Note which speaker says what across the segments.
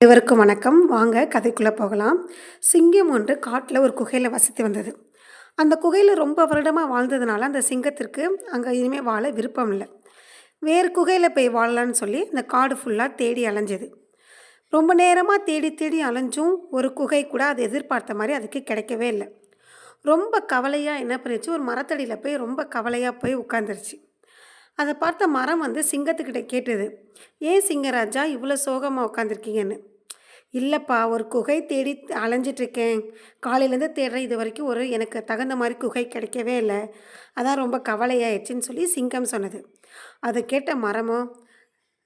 Speaker 1: இவருக்கும் வணக்கம். வாங்க கதைக்குள்ளே போகலாம். சிங்கம் ஒன்று காட்டில் ஒரு குகையில் வசித்து வந்தது. அந்த குகையில் ரொம்ப வருடமாக வாழ்ந்ததுனால அந்த சிங்கத்திற்கு அங்கே இனிமேல் வாழ விருப்பம் இல்லை. வேறு குகையில் போய் வாழலான்னு சொல்லி அந்த காடு ஃபுல்லாக தேடி அலைஞ்சது. ரொம்ப நேரமாக தேடி தேடி அலைஞ்சும் ஒரு குகை கூட அது எதிர்பார்த்த மாதிரி அதுக்கு கிடைக்கவே இல்லை. ரொம்ப கவலையாக என்ன பண்ணிச்சு ஒரு மரத்தடியில் போய் ரொம்ப கவலையாக போய் உட்காந்துருச்சு அதை பார்த்த மரம் வந்து சிங்கத்துக்கிட்ட கேட்டது ஏன் சிங்கராஜா இவ்வளோ சோகமாக உட்காந்துருக்கீங்கன்னு இல்லைப்பா ஒரு குகை தேடி அலைஞ்சிட்ருக்கேன். காலையிலேருந்து தேடுறேன். இது வரைக்கும் ஒரு எனக்கு தகுந்த மாதிரி குகை கிடைக்கவே இல்லை. அதான் ரொம்ப கவலையாயிடுச்சின்னு சொல்லி சிங்கம் சொன்னது. அதை கேட்ட மரமோ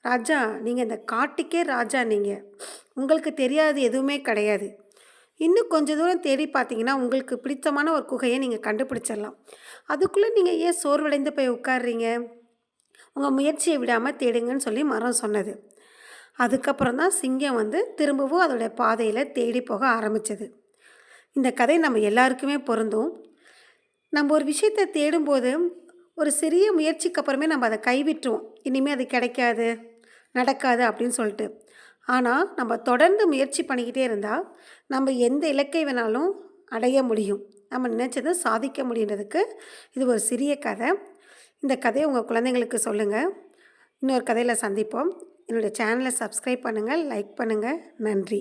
Speaker 1: ராஜா நீங்கள் இந்த காட்டுக்கே ராஜா நீங்கள் உங்களுக்கு தெரியாது எதுவுமே கிடையாது. இன்னும் கொஞ்ச தூரம் தேடி பார்த்தீங்கன்னா உங்களுக்கு பிடித்தமான ஒரு குகையை நீங்கள் கண்டுபிடிச்சிடலாம். அதுக்குள்ளே நீங்கள் ஏன் சோர்வடைந்து போய் உட்காடுறீங்க உங்கள் முயற்சியை விடாமல் தேடுங்கன்னு சொல்லி மரம் சொன்னது. அதுக்கப்புறம் தான் சிங்கம் வந்து திரும்பவும் அதோடைய பாதையில் தேடி போக ஆரம்பித்தது இந்த கதை நம்ம எல்லாருக்குமே பொருந்தும். நம்ம ஒரு விஷயத்தை தேடும்போது ஒரு சிறிய முயற்சிக்கு அப்புறமே நம்ம அதை கைவிட்டுருவோம். இனிமேல் அது கிடைக்காது நடக்காது அப்படின்னு சொல்லிட்டு. ஆனால் நம்ம தொடர்ந்து முயற்சி பண்ணிக்கிட்டே இருந்தால் நம்ம எந்த இலக்கை வேணாலும் அடைய முடியும். நம்ம நினச்சதை சாதிக்க முடியுன்றதுக்கு இது ஒரு சிறிய கதை. இந்த கதையை உங்கள் குழந்தைங்களுக்கு சொல்லுங்கள் இன்னொரு கதையில் சந்திப்போம். என்னுடைய சேனலை சப்ஸ்கிரைப் பண்ணுங்கள் லைக் பண்ணுங்கள் நன்றி.